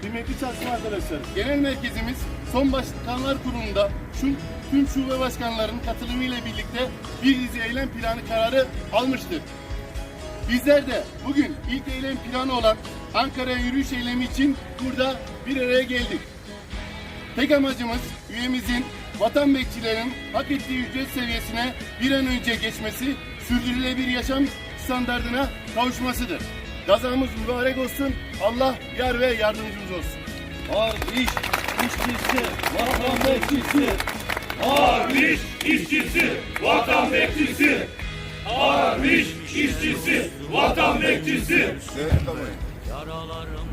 Kıymetli çalışma arkadaşlar, genel merkezimiz son başkanlar kurulunda şu, tüm şube başkanlarının katılımıyla birlikte bir dizi eylem planı kararı almıştır. Bizler de bugün ilk eylem planı olan Ankara'ya yürüyüş eylemi için burada bir araya geldik. Tek amacımız üyemizin vatan bekçilerin hak ettiği ücret seviyesine bir an önce geçmesi, sürdürülebilir yaşam standartına kavuşmasıdır. Gazamız mübarek olsun. Allah yar ve yardımcımız olsun. Var iş, işçisi, vatan bekçisi. Ağır iş işçisi, vatan bekçisi. Ağır iş işçisi, vatan bekçisi. Değerli kamuoyu,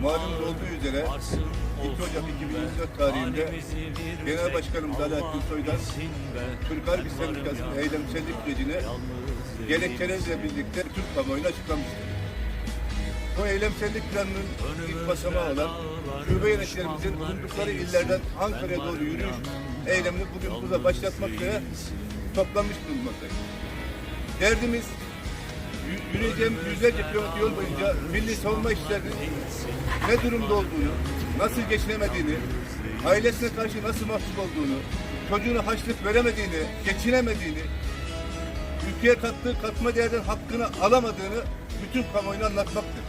malumunuz olduğu üzere 2 Ocak 2024 tarihinde Genel Başkanımız Alaaddin Soydan Türk Harbi Sendikası'nın eylemsellik sürecini gerekçeleriyle birlikte Türk kamuoyuna açıklamıştır. Bu eylemsellik planının ilk basamağı olan şube yöneticilerimizin bulundukları illerden Ankara'ya doğru yürüyüş eylemini bugün burada başlatmak üzere toplanmış bulunmaktayız. Derdimiz Yü- yürüyeceğimiz yüzlerce kilometre yol boyunca milli savunma işlerinin ne durumda olduğunu, nasıl geçinemediğini, ailesine karşı nasıl mahcup olduğunu, çocuğuna haçlık veremediğini, geçinemediğini, ülkeye kattığı katma değerden hakkını alamadığını bütün kamuoyuna anlatmaktır.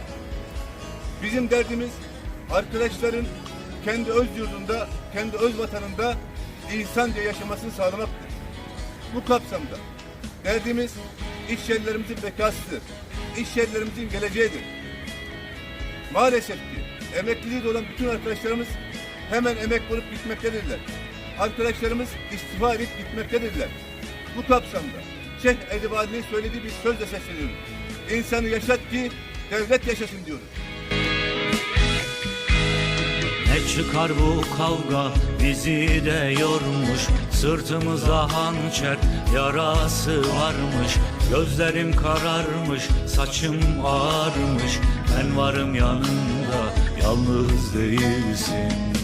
Bizim derdimiz arkadaşların kendi öz yurdunda, kendi öz vatanında insanca yaşamasını sağlamaktır. Bu kapsamda derdimiz iş yerlerimizin bekasıdır. İş yerlerimizin geleceğidir. Maalesef ki emekliliği olan bütün arkadaşlarımız hemen emekli olup gitmektedirler. Arkadaşlarımız istifa edip gitmektedirler. Bu kapsamda Şeyh Edibali'nin söylediği bir sözle sesleniyoruz. İnsanı yaşat ki devlet yaşasın diyoruz. Çıkar bu kavga bizi de yormuş. Sırtımızda hançer yarası varmış. Gözlerim kararmış saçım ağarmış. Ben varım yanında yalnız değilsin